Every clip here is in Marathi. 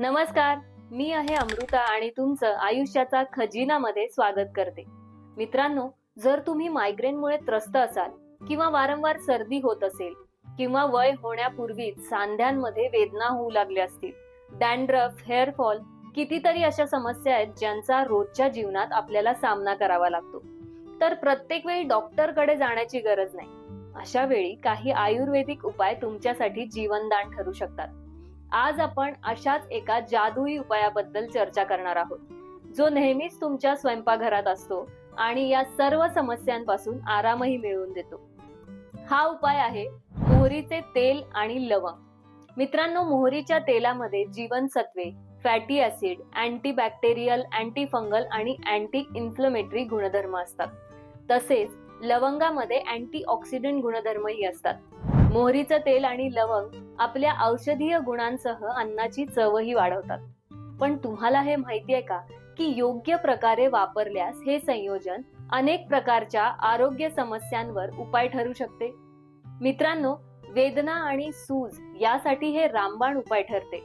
नमस्कार मी आहे अमृता आणि तुमचं आयुष्याचा खजिनामध्ये स्वागत करते. मित्रांनो जर तुम्ही मायग्रेनमुळे त्रस्त असाल किंवा वारंवार सर्दी होत असेल किंवा वय होण्यापूर्वीच सांध्यांमध्ये वेदना होऊ लागल्या असतील डॅन्ड्रफ हेअरफॉल कितीतरी अशा समस्या आहेत ज्यांचा रोजच्या जीवनात आपल्याला सामना करावा लागतो. तर प्रत्येक वेळी डॉक्टरकडे जाण्याची गरज नाही. अशा वेळी काही आयुर्वेदिक उपाय तुमच्यासाठी जीवनदान ठरू शकतात. आज आपण अशाच एका जादुई उपायाबद्दल चर्चा करणार आहोत जो नेहमीच तुमच्या स्वयंपाकघरात असतो आणि या सर्व समस्यांपासून आरामही मिळवून देतो. हा उपाय आहे मोहरीचे तेल आणि लवंग. मित्रांनो मोहरीच्या तेलामध्ये जीवनसत्वे fatty acid antibacterial anti fungal आणि अँटी इन्फ्लमेटरी गुणधर्म असतात. तसेच लवंगामध्ये अँटी ऑक्सिडंट गुणधर्मही असतात. मोहरीचं तेल आणि लवंग आपल्या औषधीय गुणांसह अन्नाची चवही वाढवतात. पण तुम्हाला हे माहिती आहे का की योग्य प्रकारे वापरल्यास हे संयोजन अनेक प्रकारच्या आरोग्य समस्यांवर उपाय ठरू शकते? मित्रांनो वेदना आणि सूज यासाठी हे रामबाण उपाय ठरते.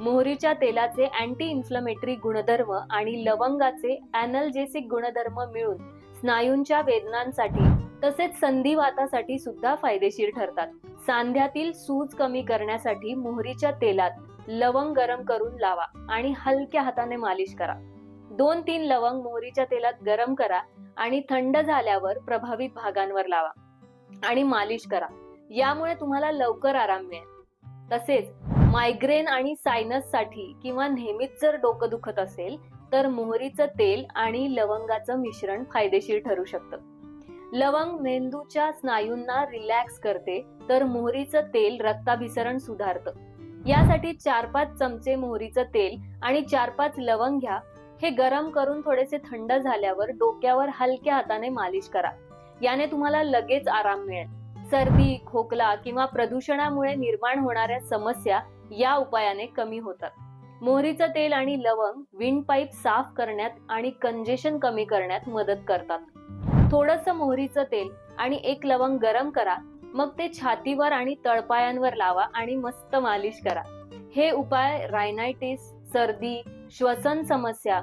मोहरीच्या तेलाचे अँटी इन्फ्लमेटरी गुणधर्म आणि लवंगाचे अॅनल्जेसिक गुणधर्म मिळून स्नायूंच्या वेदनांसाठी तसेच संधिवातासाठी सुद्धा फायदेशीर ठरतात. सांध्यातील सूज कमी करण्यासाठी मोहरीच्या तेलात लवंग गरम करून लावा आणि हलक्या हाताने मालिश करा. दोन तीन लवंग मोहरीच्या तेलात गरम करा आणि थंड झाल्यावर प्रभावित भागांवर लावा आणि मालिश करा. यामुळे तुम्हाला लवकर आराम मिळेल. तसेच मायग्रेन आणि सायनससाठी किंवा नेहमीच जर डोकं दुखत असेल तर मोहरीचं तेल आणि लवंगाचं मिश्रण फायदेशीर ठरू शकतं. लवंग मेंदूच्या स्नायूंना रिलॅक्स करते तर मोहरीचं तेल रक्ताभिसरण सुधारतं. यासाठी चार पाच चमचे मोहरीचं तेल आणि चार पाच लवंग घ्या. हे गरम करून थोडेसे थंड झाल्यावर डोक्यावर हलक्या हाताने मालिश करा. याने तुम्हाला लगेच आराम मिळेल. सर्दी खोकला किंवा प्रदूषणामुळे निर्माण होणाऱ्या समस्या या उपायाने कमी होतात. मोहरीचं तेल आणि लवंग विंड पाईप साफ करण्यात आणि कंजेशन कमी करण्यात मदत करतात. थोडस मोहरीचं तेल आणि एक लवंग गरम करा. मग ते छातीवर आणि तळपायांवर लावा आणि मस्त मालिश करा. हे उपाय रायनायटिस सर्दी श्वसन समस्या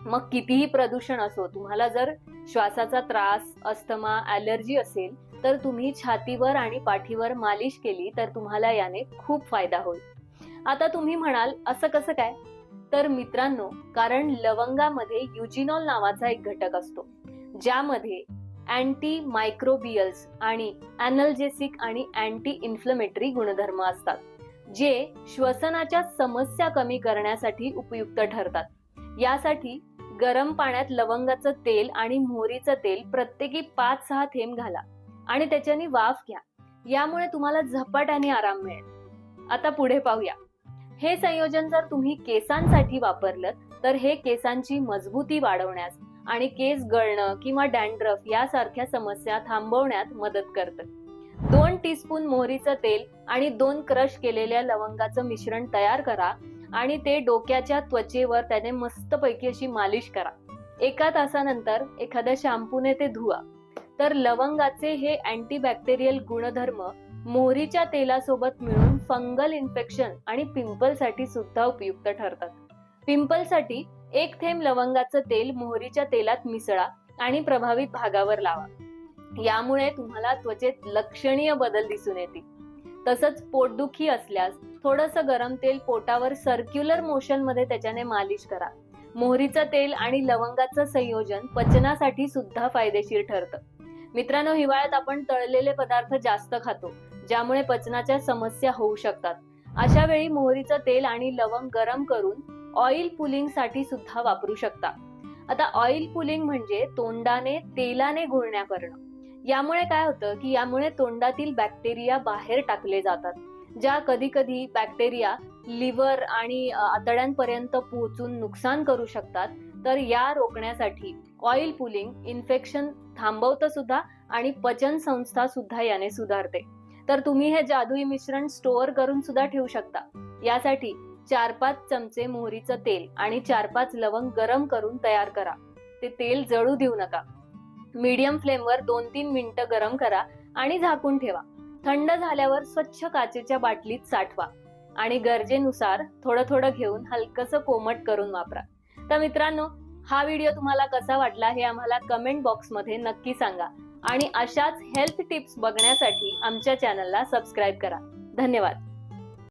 मग कितीही प्रदूषण असो तुम्हाला जर श्वासाचा त्रास अस्थमा ॲलर्जी असेल तर तुम्ही छातीवर आणि पाठीवर मालिश केली तर तुम्हाला याने खूप फायदा होईल. आता तुम्ही म्हणाल असं कसं काय? तर मित्रांनो कारण लवंगामध्ये युजिनॉल नावाचा एक घटक असतो. ज्यामध्ये अँटी मायक्रोबियल्स आणि अनल्जेसिक आणि अँटी इन्फ्लमेटरी गुणधर्म असतात जे श्वसनाच्या समस्या कमी करण्यासाठी उपयुक्त ठरतात. यासाठी गरम पाण्यात लवंगाचं तेल आणि मोहरीचं तेल प्रत्येकी पाच सहा थेंब घाला आणि त्याच्याने वाफ घ्या. यामुळे तुम्हाला झपाट्याने आराम मिळेल. आता पुढे पाहूया. हे संयोजन जर तुम्ही केसांसाठी वापरलं तर हे केसांची मजबूती वाढवण्यास आणि केस गळणं किंवा डॅन्ड्रफ यासारख्या समस्या थांबवण्यात मदत करतं. दोन टीस्पून मोहरीचं तेल आणि दोन क्रश केलेल्या लवंगाचं मिश्रण तयार करा आणि ते डोक्याच्या त्वचेवर त्याने मस्तपैकी अशी मालिश करा. एका तासानंतर एखाद्या शॅम्पूने ते धुवा. तर लवंगाचे हे अँटीबॅक्टेरियल गुणधर्म मोहरीच्या तेलासोबत मिळून फंगल इन्फेक्शन आणि पिंपलसाठी सुद्धा उपयुक्त ठरतात. पिंपलसाठी एक थेंब लवंगाचं तेल मोहरीच्या तेलात मिसळा आणि प्रभावित भागावर लावा. यामुळे तुम्हाला त्वचेत लक्षणीय बदल दिसून येतील. तसंच पोटदुखी असल्यास थोडस गरम तेल पोटावर सर्क्युलर मोशनमध्ये त्याच्याने मालिश करा. मोहरीचं तेल आणि लवंगाचं संयोजन पचनासाठी सुद्धा फायदेशीर ठरतं. मित्रांनो हिवाळ्यात आपण तळलेले पदार्थ जास्त खातो ज्यामुळे पचनाच्या समस्या होऊ शकतात. अशा वेळी मोहरीचं तेल आणि लवंग गरम करून ऑइल पुलिंगसाठी सुद्धा वापरू शकता. आता ऑइल पुलिंग म्हणजे तोंडाने तेलाने गुळण्या करणं. यामुळे काय होतं की यामुळे तोंडातील बॅक्टेरिया बाहेर टाकले जातात. ज्या कधी कधी बॅक्टेरिया लिव्हर आणि आतड्यांपर्यंत पोहोचून नुकसान करू शकतात तर या रोखण्यासाठी ऑइल पुलिंग इन्फेक्शन थांबवतं सुद्धा आणि पचन संस्था सुद्धा याने सुधारते. तर तुम्ही हे जादुई मिश्रण स्टोअर करून सुद्धा ठेवू शकता. यासाठी चार पाच चमचे मोहरीचं तेल आणि चार पाच लवंग गरम करून तयार करा. ते तेल जळू देऊ नका. मीडियम फ्लेमवर दोन तीन मिनिटं गरम करा आणि झाकून ठेवा. थंड झाल्यावर स्वच्छ काचेच्या बाटलीत साठवा आणि गरजेनुसार थोडं थोडं घेऊन हलकसं कोमट करून वापरा. तर मित्रांनो हा व्हिडिओ तुम्हाला कसा वाटला हे आम्हाला कमेंट बॉक्समध्ये नक्की सांगा आणि अशाच हेल्थ टिप्स बघण्यासाठी आमच्या चॅनलला सबस्क्राईब करा. धन्यवाद.